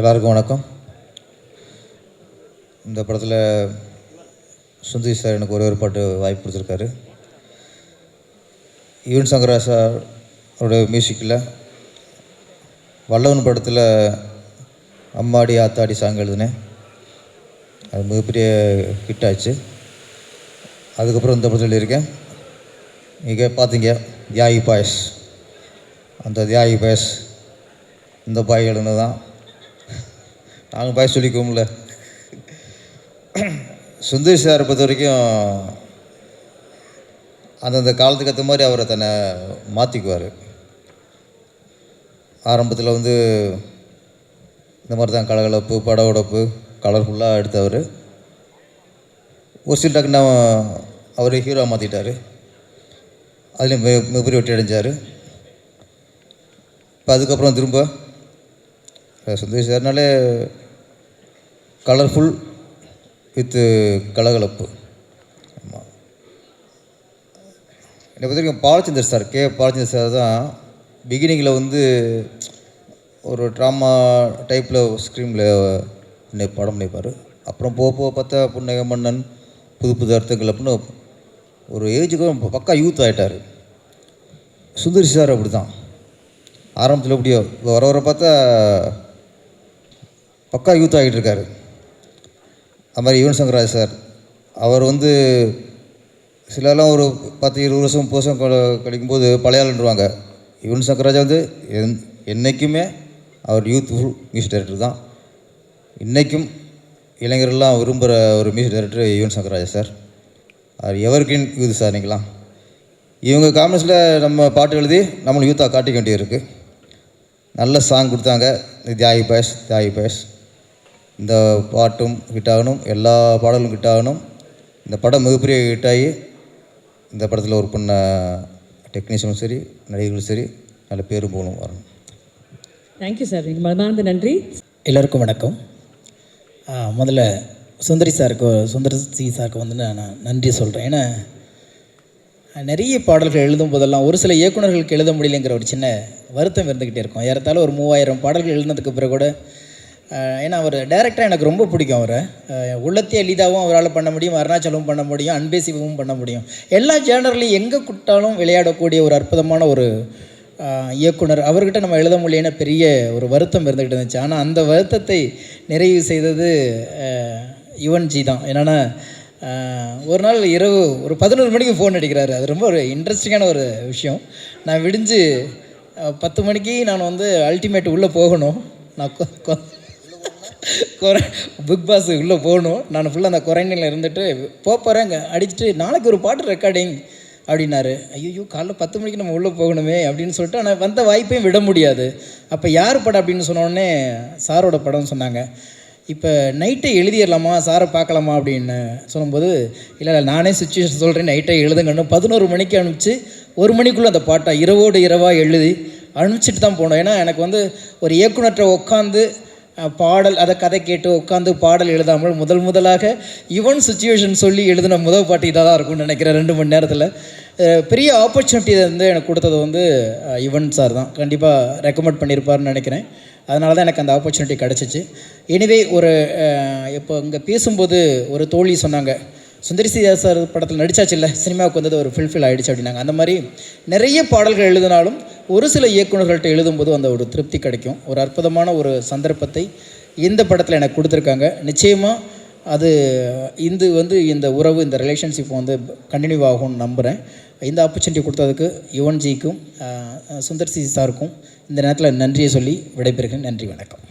எல்லாருக்கும் வணக்கம். இந்த படத்தில் சுந்தி சார் எனக்கு ஒரே ஒரு பாட்டு வாய்ப்பு கொடுத்துருக்காரு. யுவன் சங்கரா சார் அவருடைய மியூசிக்கில் வல்லவன் படத்தில் அம்மாடி ஆத்தாடி சாங் எழுதினேன் அது மிகப்பெரிய ஹிட் ஆச்சு. அதுக்கப்புறம் இந்த படத்தில் எழுதியிருக்கேன். நீங்கள் பார்த்தீங்க தியாகி பாயஸ். அந்த தியாகி பாயஸ் இந்த பாய் எழுதுனது தான் நாங்கள் பாய் சொல்லிக்குவோம்ல. சுந்தரி சாரை பொறுத்த வரைக்கும் அந்தந்த காலத்துக்கு ஏற்ற மாதிரி அவரை தன்னை மாற்றிக்குவார் ஆரம்பத்தில் வந்து இந்த மாதிரி தான் கலகலப்பு பட உடப்பு கலர்ஃபுல்லாக எடுத்தவர். ஒரு சில டக்குன்னு அவர் ஹீரோ மாற்றிட்டார் அதுலேயும் மிக மிகப்பெரிய வெற்றி அடைஞ்சார். இப்போ அதுக்கப்புறம் திரும்ப அஹ் சுந்தரி சார்னாலே கலர்ஃபுல் வித்து uh, கலகலப்பு. ஆமாம் என்னை பொறுத்த வரைக்கும் Balachander sir K. Balachander sir தான் பிகினிங்கில் வந்து ஒரு ட்ராமா டைப்பில் ஸ்க்ரீனில் படம் பண்ணிப்பார். அப்புறம் போக போக பார்த்தா புன்னக மன்னன் புது புது அர்த்தங்கள் அப்படின்னு ஒரு ஏஜுக்கு பக்கா யூத் ஆகிட்டார் சுந்தரி சார் அப்படி தான் ஆரம்பத்தில் எப்படியோ இப்போ வர வர பார்த்தா பக்கா யூத் ஆகிட்டு இருக்காரு. அது மாதிரி யுவன் சங்கராஜ் சார். அவர் வந்து சிலர்லாம் ஒரு பத்து இருபது வருஷம் முப்பது வருஷம் கிடைக்கும்போது கழிக்கும்போது பழைய ஆளுன்றுவாங்க யுவன் சங்கராஜ் வந்து என் என்றைக்குமே அவர் யூத்ஃபுல் மியூசிக் டைரக்டர் தான். இன்றைக்கும் இளைஞர்கள்லாம் விரும்புகிற ஒரு music director Yuvan Shankar Raja sir. அவர் எவர்கின் யூத் சார் நீங்களாம். இவங்க காமெண்ட்ஸில் நம்ம பாட்டு எழுதி நம்மளை யூத்தாக காட்டிக்க வேண்டியிருக்கு. நல்ல சாங் கொடுத்தாங்க. இந்த தியாகி பயஸ் தியாகி பயஸ். இந்த பாட்டும் ஹிட் ஆகணும் எல்லா பாடலும் ஹிட் ஆகணும் இந்த படம் மிகப்பெரிய ஹிட் ஆகி இந்த படத்தில் ஒர்க் பண்ண டெக்னீஷியனும் சரி நடிகர்களும் சரி நல்ல பேரும் போகணும் வரணும். தேங்க்யூ சார் நீங்கள் மனமார்ந்த நன்றி. எல்லோருக்கும் வணக்கம். முதல்ல சுந்தரி சாருக்கு சுந்தர சி சாருக்கு வந்து நான் நன்றி சொல்கிறேன் ஏன்னா நிறைய பாடல்கள் எழுதும் போதெல்லாம் ஒரு சில இயக்குனர்களுக்கு எழுத முடியலைங்கிற ஒரு சின்ன வருத்தம் இருந்துக்கிட்டே இருக்கும். ஏறத்தாழ ஒரு மூவாயிரம் பாடல்கள் எழுதினதுக்கு பிறகு கூட ஏன்னா அவர் டைரக்டராக எனக்கு ரொம்ப பிடிக்கும் அவரை. உள்ளத்தை எளிதாகவும் அவரால் பண்ண முடியும் அருணாச்சலமும் பண்ண முடியும் அன்பேசிவும் பண்ண முடியும். எல்லா ஜேனர்லையும் எங்கே கூட்டாலும் விளையாடக்கூடிய ஒரு அற்புதமான ஒரு இயக்குனர். அவர்கிட்ட நம்ம எழுத முடியலன்னு பெரிய ஒரு வருத்தம் இருந்துக்கிட்டு இருந்துச்சு. ஆனால் அந்த வருத்தத்தை நிறைவு செய்தது யுவன்ஜி தான். என்னென்னா ஒரு நாள் இரவு ஒரு பதினோரு மணிக்கு ஃபோன் அடிக்கிறாரு. அது ரொம்ப ஒரு இன்ட்ரெஸ்டிங்கான ஒரு விஷயம். நான் விடிஞ்சு பத்து மணிக்கு நான் வந்து அல்டிமேட் உள்ளே போகணும். நான் கொ- குறை பிக் பாஸ் உள்ளே போகணும். நான் ஃபுல்லாக அந்த குறைநிலையில் இருந்துட்டு போகிறேங்க அடிச்சுட்டு நாளைக்கு ஒரு பாட்டு ரெக்கார்டிங் அப்படின்னாரு. ஐயோ காலைல பத்து மணிக்கு நம்ம உள்ளே போகணுமே அப்படின்னு சொல்லிட்டு ஆனால் வந்த வாய்ப்பையும் விட முடியாது. அப்போ யார் படம் அப்படின்னு சொன்னோடனே சாரோட படம் சொன்னாங்க. இப்போ நைட்டை எழுதிடலாமா? சாரை பார்க்கலாமா? அப்படின்னு சொல்லும்போது இல்லை இல்லை நானே சுச்சுவேஷன் சொல்கிறேன் நைட்டை எழுதுங்கன்னு பதினோரு மணிக்கு அனுப்பிச்சு ஒரு மணிக்குள்ளே அந்த பாட்டை இரவோடு இரவாக எழுதி அனுப்பிச்சிட்டு தான் போனோம். ஏன்னா எனக்கு வந்து ஒரு இயக்குனர்கிட்ட உட்காந்து பாடல் அதை கதை கேட்டு உட்காந்து பாடல் எழுதாமல் முதல் முதலாக யுவன் சுச்சுவேஷன் சொல்லி எழுதின முதல் பாட்டு இதாக தான் இருக்கும்னு நினைக்கிறேன் ரெண்டு மணி நேரத்தில். பெரிய ஆப்பர்ச்சுனிட்டி வந்து எனக்கு கொடுத்தது வந்து யுவன் சார் தான். கண்டிப்பாக ரெக்கமெண்ட் பண்ணியிருப்பாருன்னு நினைக்கிறேன். அதனால தான் எனக்கு அந்த ஆப்பர்ச்சுனிட்டி கிடச்சிச்சு. எனிவே ஒரு இப்போ இங்கே பேசும்போது ஒரு தோழி சொன்னாங்க சுந்தரி சிதா சார் படத்தில் நடித்தாச்சு இல்லை சினிமாவுக்கு வந்தது ஒரு ஃபில்ஃபில் ஆகிடுச்சு அப்படின்னாங்க. அந்த மாதிரி நிறைய பாடல்கள் எழுதினாலும் ஒரு சில இயக்குநர்கள்ட்ட எழுதும்போது அந்த ஒரு திருப்தி கிடைக்கும். ஒரு அற்புதமான ஒரு சந்தர்ப்பத்தை இந்த படத்தில் எனக்கு கொடுத்துருக்காங்க. நிச்சயமாக அது இந்து வந்து இந்த உறவு இந்த ரிலேஷன்ஷிப் வந்து கண்டினியூ ஆகும்னு நம்புகிறேன் இந்த ஆப்பர்ச்சுனிட்டி கொடுத்ததுக்கு யுவன்ஜிக்கும் சுந்தர் சி சாருக்கும் இந்த நேரத்தில் நன்றியை சொல்லி விடைபெறுகிறேன். நன்றி வணக்கம்.